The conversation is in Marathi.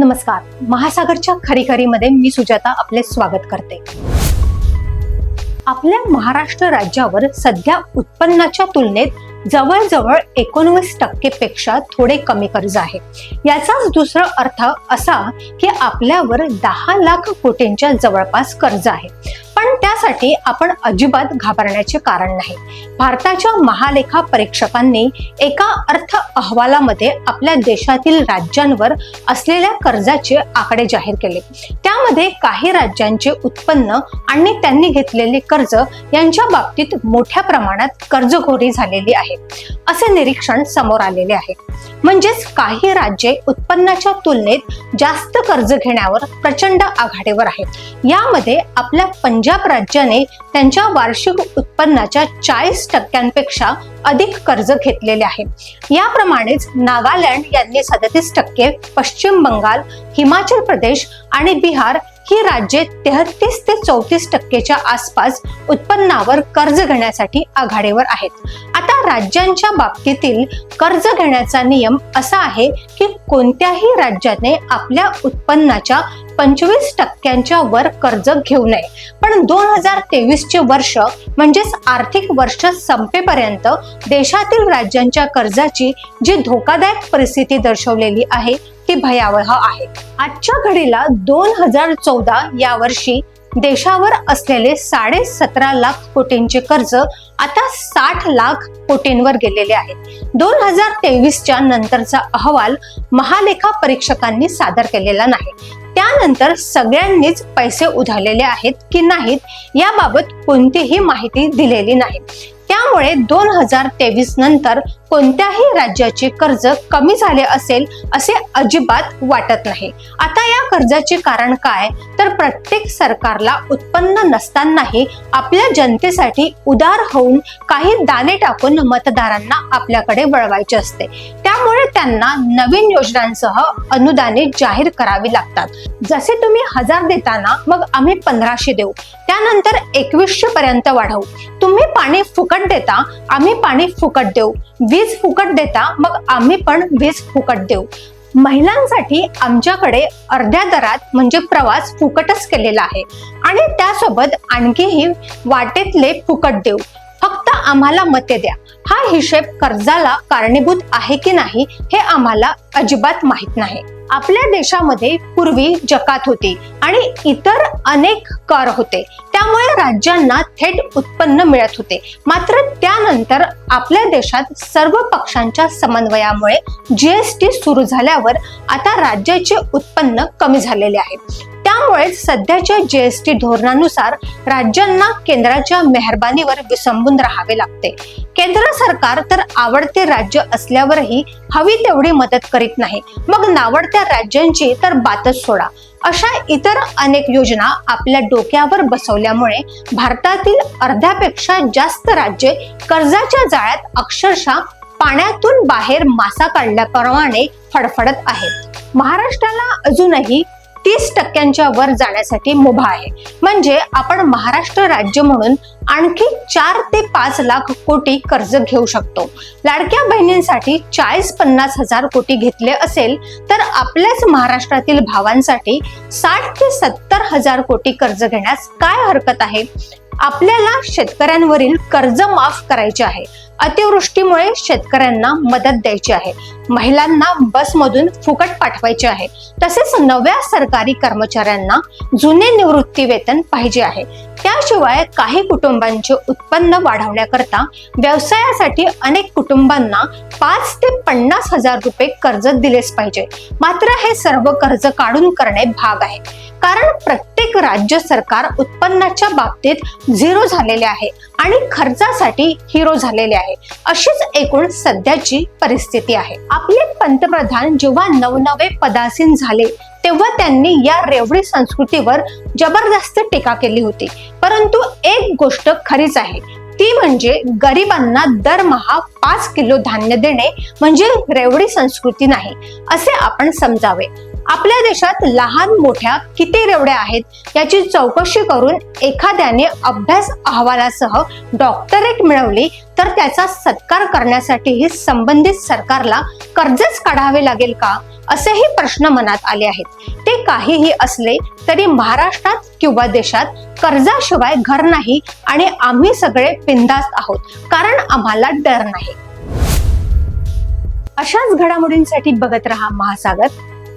नमस्कार. महासागरच्या खरीखरीमध्ये मी सुजाता आपले स्वागत करते. आपल्या महाराष्ट्र राज्यावर सध्या उत्पन्नाच्या तुलनेत जवळजवळ एकोणवीस टक्के पेक्षा थोडे कमी कर्ज आहे. याचाच दुसरा अर्थ असा की आपल्यावर दहा लाख कोटींच्या जवळपास कर्ज आहे. त्यासाठी आपण अजिबात घाबरण्याचे कारण नाही. भारताच्या महालेखा परीक्षकांनी एका अर्थ अहवालामध्ये आपल्या देशातील राज्यांवर असलेल्या कर्जाचे आकडे जाहीर केले. त्यामध्ये काही राज्यांचे उत्पन्न आणि त्यांनी घेतलेले कर्ज यांच्या बाबतीत मोठ्या प्रमाणात कर्जखोरी झालेली आहे. असे निरीक्षण समोर आलेले आहे. म्हणजेच काही राज्ये उत्पन्नाच्या तुलनेत जास्त कर्ज घेण्यावर प्रचंड आघाडीवर आहेत. यामध्ये आपल्या पंजाब राज्य राज्याने त्यांच्या वार्षिक उत्पन्नाच्या चाळीस टक्क्यांपेक्षा अधिक कर्ज घेतलेले आहे. याप्रमाणेच नागालँड यांनी सदतीस टक्के पश्चिम बंगाल हिमाचल प्रदेश आणि बिहार ही राज्ये तेहतीस ते चौतीस टक्केच्या आसपास उत्पन्नावर कर्ज घेण्यासाठी आघाडीवर आहेत. आता राज्यांच्या बाबतीतील कर्ज घेण्याचा नियम असा आहे की कोणत्याही राज्याने आपल्या उत्पन्नाच्या पंचवीस टक्क्यांच्या वर कर्ज घेऊ नये. पण दोन हजार तेवीस चे वर्ष म्हणजेच आर्थिक वर्ष संपेपर्यंत देशातील राज्यांच्या कर्जाची जी धोकादायक परिस्थिती दर्शवलेली आहे ती भयावह आहे. आजच्या घडीला दोन हजार चौदा या वर्षी देशावर असलेले साडे सतरा लाख कोटींचे कर्ज आता साठ लाख कोटींवर गेलेले आहे दोन हजार तेवीसच्या नंतरचा अहवाल महालेखा परीक्षकांनी सादर केलेला नाही. त्यानंतर सगळ्यांनीच पैसे उधळलेले आहेत की नाहीत याबाबत कोणतीही माहिती दिलेली नाही. त्यामुळे दोन हजार तेवीस नंतर कोणत्याही राज्याचे कर्ज कमी झाले असेल असे अजिबात वाटत नाही. आता कर्जाचे कारण काय? तर प्रत्येक सरकारला उत्पन्न नसतानाही आपल्या जनतेसाठी उदार होऊन काही दाने टाकून मतदारांना आपल्याकडे वळवायचे असते. त्यामुळे त्यांना नवीन योजनांसह अनुदाने जाहीर करावी लागतात. जसे तुम्ही हजार देताना मग आम्ही पंधराशे देऊ. त्यानंतर एकवीसशे पर्यंत वाढवू. तुम्ही पाणी फुकट देता आम्ही पाणी फुकट देऊ. वीज फुकट देता मग आम्ही पण वीज फुकट देऊ. महिलांसाठी आमच्याकडे अर्ध्या दरात म्हणजे प्रवास फुकटच केलेला आहे. आणि त्यासोबत आणखीही वाटेतले फुकट देऊ. फक्त आम्हाला मते द्या. हा हिशेब कर्जाला कारणीभूत आहे की नाही हे आम्हाला अजिबात माहीत नाही. आपल्या देशामध्ये पूर्वी जकात होती आणि इतर अनेक कर होते. त्यामुळे राज्यांना थेट उत्पन्न मिळत होते. मात्र त्यानंतर आपल्या देशात सर्व पक्षांच्या समन्वयामुळे जीएसटी सुरू झाल्यावर आता राज्याचे उत्पन्न कमी झालेले आहे. त्यामुळे सध्याच्या जीएसटी धोरणानुसार राज्यांना केंद्राच्या मेहरबानीवर विसंबून राहावे लागते. केंद्र सरकार तर आवडते राज्य असल्यावरही हवी तेवढी मदत करीत नाही. मग नावडत्या राज्यांची तर बातच सोडा. अशा इतर अनेक योजना आपल्या डोक्यावर बसवल्यामुळे भारतातील अर्ध्यापेक्षा जास्त राज्ये कर्जाच्या जाळ्यात अक्षरशः पाण्यातून बाहेर मासा काढल्याप्रमाणे फडफडत आहेत. महाराष्ट्राला अजूनही तीस टक्क्यांच्या वर जाण्यासाठी मुभा आहे. म्हणजे आपण महाराष्ट्र राज्य म्हणून आणखी चार ते पाच लाख कोटी कर्ज घेऊ शकतो. लाडक्या बहिणींसाठी चाळीस पन्नास हजार कोटी घेतले असेल तर आपल्याच महाराष्ट्रातील भावांसाठी साठ ते सत्तर हजार कोटी कर्ज घेण्यास काय हरकत आहे? आपल्याला शेतकऱ्यांवरील कर्ज माफ करायचे आहे. अतिवृष्टीमुळे शेतकऱ्यांना मदत द्यायची आहे. महिलांना बसमधून फुकट पाठवायचे आहे. तसेच नव्या सरकारी कर्मचाऱ्यांना जुने निवृत्ती वेतन पाहिजे आहे. त्याशिवाय काही कुटुंबांचे उत्पन्न वाढवण्याकरता व्यवसायासाठी अनेक कुटुंबांना पाच ते पन्नास हजार रुपये कर्ज दिलेच पाहिजे. मात्र हे सर्व कर्ज काढून करणे भाग आहे. कारण प्रत्येक राज्य सरकार उत्पन्नाच्या बाबतीत झिरो झालेले आहे आणि खर्चासाठी हिरो झालेले आहे. आहे. अशीच एकूण सध्याची परिस्थिती आहे. आपले पंतप्रधान जेव्हा नवनवे पदासीन झाले तेव्हा त्यांनी या रेवडी संस्कृतीवर जबरदस्त टीका केली होती. परंतु एक गोष्ट खरीच आहे. ती म्हणजे गरिबांना दरमहा पाच किलो धान्य देणे म्हणजे रेवडी संस्कृती नाही असे आपण समजावे. आपल्या देशात लहान मोठ्या किती रेवड्या आहेत याची चौकशी करून एखाद्याने अभ्यास अहवालासह डॉक्टरेट मिळवली तर त्याचा सत्कार करण्यासाठीही संबंधित सरकारला कर्जच काढावे लागेल का? असेही प्रश्न मनात आले आहेत. ते काहीही असले तरी महाराष्ट्रात किंवा देशात कर्जाशिवाय घर नाही आणि आम्ही सगळे बिंदास्त आहोत कारण आम्हाला डर नाही. अशाच घडामोडींसाठी बघत रहा महासागर.